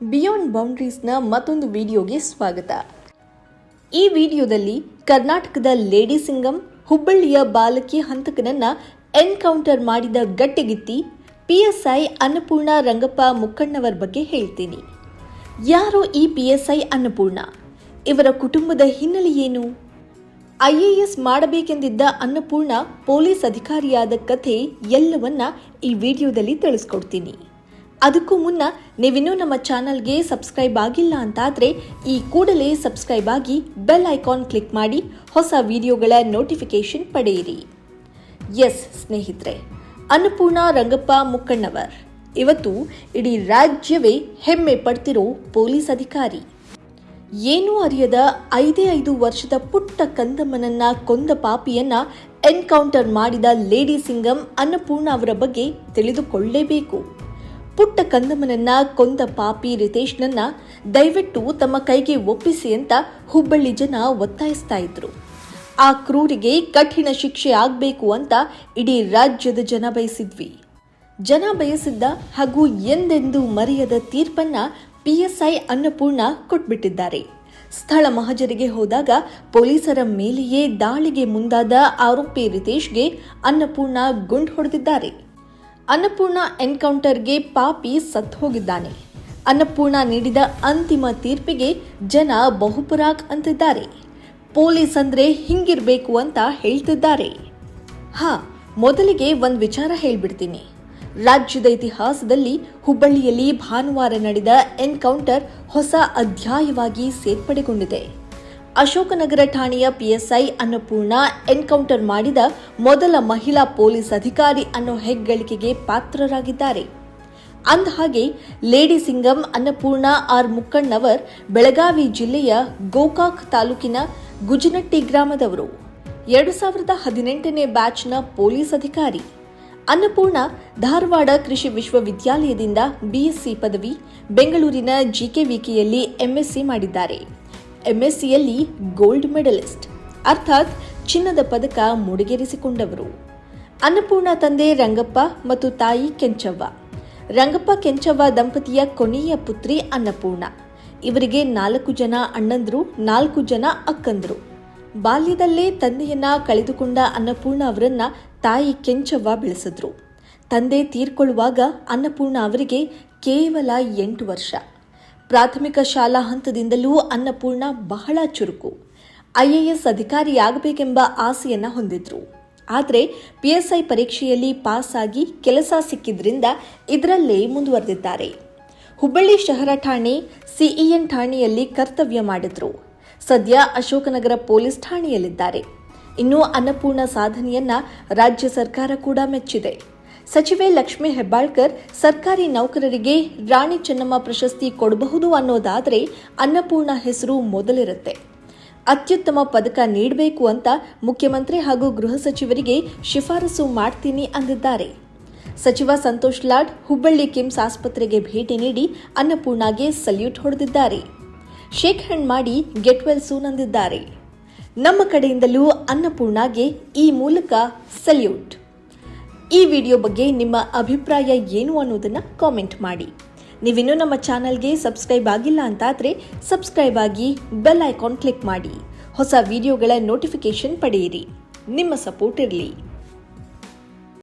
Beyond ಬೌಂಡ್ರೀಸ್ನ ಮತ್ತೊಂದು ವಿಡಿಯೋಗೆ ಸ್ವಾಗತ. ಈ ವಿಡಿಯೋದಲ್ಲಿ ಕರ್ನಾಟಕದ ಲೇಡಿ ಸಿಂಗಂ ಹುಬ್ಬಳ್ಳಿಯ ಬಾಲಕಿ ಹಂತಕನನ್ನ ಎನ್ಕೌಂಟರ್ ಮಾಡಿದ ಗಟ್ಟಿಗಿತ್ತಿ ಪಿಎಸ್ಐ ಅನ್ನಪೂರ್ಣ ರಂಗಪ್ಪ ಮುಕ್ಕಣ್ಣವರ ಬಗ್ಗೆ ಹೇಳ್ತೀನಿ. ಯಾರು ಈ ಪಿಎಸ್ಐ ಅನ್ನಪೂರ್ಣ? ಇವರ ಕುಟುಂಬದ ಹಿನ್ನೆಲೆ ಏನು? ಐಎಎಸ್ ಮಾಡಬೇಕೆಂದಿದ್ದ ಅನ್ನಪೂರ್ಣ ಪೊಲೀಸ್ ಅಧಿಕಾರಿಯಾದ ಕಥೆ ಎಲ್ಲವನ್ನ ಈ ವಿಡಿಯೋದಲ್ಲಿ ತಿಳಿಸ್ಕೊಡ್ತೀನಿ. ಅದಕ್ಕೂ ಮುನ್ನ ನೀವಿನ್ನೂ ನಮ್ಮ ಚಾನಲ್ಗೆ ಸಬ್ಸ್ಕ್ರೈಬ್ ಆಗಿಲ್ಲ ಅಂತಾದರೆ ಈ ಕೂಡಲೇ ಸಬ್ಸ್ಕ್ರೈಬ್ ಆಗಿ ಬೆಲ್ ಐಕಾನ್ ಕ್ಲಿಕ್ ಮಾಡಿ ಹೊಸ ವಿಡಿಯೋಗಳ ನೋಟಿಫಿಕೇಶನ್ ಪಡೆಯಿರಿ. ಎಸ್ ಸ್ನೇಹಿತರೆ, ಅನ್ನಪೂರ್ಣ ರಂಗಪ್ಪ ಮುಕ್ಕಣ್ಣವರ್. ಇವತ್ತು ಇಡೀ ರಾಜ್ಯವೇ ಹೆಮ್ಮೆ ಪಡ್ತಿರೋ ಪೊಲೀಸ್ ಅಧಿಕಾರಿ. ಏನೂ ಅರಿಯದ ಐದೇ ಐದು ವರ್ಷದ ಪುಟ್ಟ ಕಂದಮ್ಮನನ್ನ ಕೊಂದ ಪಾಪಿಯನ್ನ ಎನ್ಕೌಂಟರ್ ಮಾಡಿದ ಲೇಡಿ ಸಿಂಗಂ ಅನ್ನಪೂರ್ಣ ಅವರ ಬಗ್ಗೆ ತಿಳಿದುಕೊಳ್ಳಲೇಬೇಕು ಪುಟ್ಟ ಕಂದಮ್ಮನನ್ನ ಕೊಂದ ಪಾಪಿ ರಿತೇಶ್ನನ್ನ ದಯವಿಟ್ಟು ತಮ್ಮ ಕೈಗೆ ಒಪ್ಪಿಸಿ ಅಂತ ಹುಬ್ಬಳ್ಳಿ ಜನ ಒತ್ತಾಯಿಸ್ತಾ ಇದ್ರು. ಆ ಕ್ರೂರಿಗೆ ಕಠಿಣ ಶಿಕ್ಷೆ ಆಗಬೇಕು ಅಂತ ಇಡೀ ರಾಜ್ಯದ ಜನ ಬಯಸಿದ್ವಿ. ಜನ ಬಯಸಿದ್ದ ಹಾಗೂ ಎಂದೆಂದೂ ಮರೆಯದ ತೀರ್ಪನ್ನ ಪಿಎಸ್ಐ ಅನ್ನಪೂರ್ಣ ಕೊಟ್ಬಿಟ್ಟಿದ್ದಾರೆ. ಸ್ಥಳ ಮಹಜರಿಗೆ ಹೋದಾಗ ಪೊಲೀಸರ ಮೇಲೆಯೇ ದಾಳಿಗೆ ಮುಂದಾದ ಆರೋಪಿ ರಿತೇಶ್ಗೆ ಅನ್ನಪೂರ್ಣ ಗುಂಡ್ ಹೊಡೆದಿದ್ದಾರೆ. ಅನ್ನಪೂರ್ಣ ಎನ್ಕೌಂಟರ್ಗೆ ಪಾಪಿ ಸತ್ತು ಹೋಗಿದ್ದಾನೆ. ಅನ್ನಪೂರ್ಣ ನೀಡಿದ ಅಂತಿಮ ತೀರ್ಪಿಗೆ ಜನ ಬಹುಪುರಾಕ್ ಅಂತಿದ್ದಾರೆ. ಪೊಲೀಸ್ ಅಂದ್ರೆ ಹಿಂಗಿರ್ಬೇಕು ಅಂತ ಹೇಳ್ತಿದ್ದಾರೆ. ಹಾ, ಮೊದಲಿಗೆ ಒಂದು ವಿಚಾರ ಹೇಳ್ಬಿಡ್ತೀನಿ. ರಾಜ್ಯದ ಇತಿಹಾಸದಲ್ಲಿ ಹುಬ್ಬಳ್ಳಿಯಲ್ಲಿ ಭಾನುವಾರ ನಡೆದ ಎನ್ಕೌಂಟರ್ ಹೊಸ ಅಧ್ಯಾಯವಾಗಿ ಸೇರ್ಪಡೆಗೊಂಡಿದೆ. ಅಶೋಕನಗರ ಠಾಣೆಯ ಪಿಎಸ್ಐ ಅನ್ನಪೂರ್ಣ ಎನ್ಕೌಂಟರ್ ಮಾಡಿದ ಮೊದಲ ಮಹಿಳಾ ಪೊಲೀಸ್ ಅಧಿಕಾರಿ ಅನ್ನೋ ಹೆಗ್ಗಳಿಕೆಗೆ ಪಾತ್ರರಾಗಿದ್ದಾರೆ. ಅಂದಹಾಗೆ, ಲೇಡಿ ಸಿಂಗಂ ಅನ್ನಪೂರ್ಣ ಆರ್ ಮುಕ್ಕಣ್ಣವರ್ ಬೆಳಗಾವಿ ಜಿಲ್ಲೆಯ ಗೋಕಾಕ್ ತಾಲೂಕಿನ ಗುಜನಟ್ಟಿ ಗ್ರಾಮದವರು. ಎರಡು ಸಾವಿರದ ಹದಿನೆಂಟನೇ ಬ್ಯಾಚ್ನ ಪೊಲೀಸ್ ಅಧಿಕಾರಿ. ಅನ್ನಪೂರ್ಣ ಧಾರವಾಡ ಕೃಷಿ ವಿಶ್ವವಿದ್ಯಾಲಯದಿಂದ ಬಿಎಸ್ಸಿ ಪದವಿ, ಬೆಂಗಳೂರಿನ ಜಿಕೆವಿಕೆಯಲ್ಲಿ ಎಂಎಸ್ಸಿ ಮಾಡಿದ್ದಾರೆ. ಎಂಎಸ್ಸಿಯಲ್ಲಿ ಗೋಲ್ಡ್ ಮೆಡಲಿಸ್ಟ್, ಅರ್ಥಾತ್ ಚಿನ್ನದ ಪದಕ ಮುಡಿಗೇರಿಸಿಕೊಂಡವರು. ಅನ್ನಪೂರ್ಣ ತಂದೆ ರಂಗಪ್ಪ ಮತ್ತು ತಾಯಿ ಕೆಂಚವ್ವ. ರಂಗಪ್ಪ ಕೆಂಚವ್ವ ದಂಪತಿಯ ಕೊನೆಯ ಪುತ್ರಿ ಅನ್ನಪೂರ್ಣ. ಇವರಿಗೆ ನಾಲ್ಕು ಜನ ಅಣ್ಣಂದರು, ನಾಲ್ಕು ಜನ ಅಕ್ಕಂದರು. ಬಾಲ್ಯದಲ್ಲೇ ತಂದೆಯನ್ನ ಕಳೆದುಕೊಂಡ ಅನ್ನಪೂರ್ಣ ಅವರನ್ನ ತಾಯಿ ಕೆಂಚವ್ವ ಬೆಳೆಸಿದ್ರು. ತಂದೆ ತೀರ್ಕೊಳ್ಳುವಾಗ ಅನ್ನಪೂರ್ಣ ಅವರಿಗೆ ಕೇವಲ ಎಂಟು ವರ್ಷ. ಪ್ರಾಥಮಿಕ ಶಾಲಾ ಹಂತದಿಂದಲೂ ಅನ್ನಪೂರ್ಣ ಬಹಳ ಚುರುಕು. ಐಎಎಸ್ ಅಧಿಕಾರಿಯಾಗಬೇಕೆಂಬ ಆಸೆಯನ್ನು ಹೊಂದಿದ್ರು. ಆದರೆ ಪಿಎಸ್ಐ ಪರೀಕ್ಷೆಯಲ್ಲಿ ಪಾಸ್ ಆಗಿ ಕೆಲಸ ಸಿಕ್ಕಿದ್ರಿಂದ ಇದರಲ್ಲೇ ಮುಂದುವರೆದಿದ್ದಾರೆ. ಹುಬ್ಬಳ್ಳಿ ಶಹರ ಠಾಣೆ, ಸಿಇಎನ್ ಠಾಣೆಯಲ್ಲಿ ಕರ್ತವ್ಯ ಮಾಡಿದ್ರು. ಸದ್ಯ ಅಶೋಕನಗರ ಪೊಲೀಸ್ ಠಾಣೆಯಲ್ಲಿದ್ದಾರೆ. ಇನ್ನು ಅನ್ನಪೂರ್ಣ ಸಾಧನೆಯನ್ನ ರಾಜ್ಯ ಸರ್ಕಾರ ಕೂಡ ಮೆಚ್ಚಿದೆ. ಸಚಿವೆ ಲಕ್ಷ್ಮೀ ಹೆಬ್ಬಾಳ್ಕರ್ ಸರ್ಕಾರಿ ನೌಕರರಿಗೆ ರಾಣಿ ಚೆನ್ನಮ್ಮ ಪ್ರಶಸ್ತಿ ಕೊಡಬಹುದು ಅನ್ನೋದಾದರೆ ಅನ್ನಪೂರ್ಣ ಹೆಸರು ಮೊದಲಿರುತ್ತೆ. ಅತ್ಯುತ್ತಮ ಪದಕ ನೀಡಬೇಕು ಅಂತ ಮುಖ್ಯಮಂತ್ರಿ ಹಾಗೂ ಗೃಹ ಸಚಿವರಿಗೆ ಶಿಫಾರಸು ಮಾಡ್ತೀನಿ ಅಂದಿದ್ದಾರೆ. ಸಚಿವ ಸಂತೋಷ್ ಲಾಡ್ ಹುಬ್ಬಳ್ಳಿ ಕಿಮ್ಸ್ ಆಸ್ಪತ್ರೆಗೆ ಭೇಟಿ ನೀಡಿ ಅನ್ನಪೂರ್ಣಗೆ ಸಲ್ಯೂಟ್ ಹೊಡೆದಿದ್ದಾರೆ. ಶೇಕ್ ಹ್ಯಾಂಡ್ ಮಾಡಿ ಗೆಟ್ ವೆಲ್ ಸೂನ್ ಅಂದಿದ್ದಾರೆ. ನಮ್ಮ ಕಡೆಯಿಂದಲೂ ಅನ್ನಪೂರ್ಣಗೆ ಈ ಮೂಲಕ ಸಲ್ಯೂಟ್. ಈ ವಿಡಿಯೋ ಬಗ್ಗೆ ನಿಮ್ಮ ಅಭಿಪ್ರಾಯ ಏನು ಅನ್ನೋದನ್ನು ಕಾಮೆಂಟ್ ಮಾಡಿ. ನೀವಿನ್ನೂ ನಮ್ಮ ಚಾನಲ್ಗೆ ಸಬ್ಸ್ಕ್ರೈಬ್ ಆಗಿಲ್ಲ ಅಂತಾದರೆ ಸಬ್ಸ್ಕ್ರೈಬ್ ಆಗಿ ಬೆಲ್ ಐಕಾನ್ ಕ್ಲಿಕ್ ಮಾಡಿ. ಹೊಸ ವಿಡಿಯೋಗಳ ನೋಟಿಫಿಕೇಶನ್ ಪಡೆಯಿರಿ. ನಿಮ್ಮ ಸಪೋರ್ಟ್ ಇರಲಿ.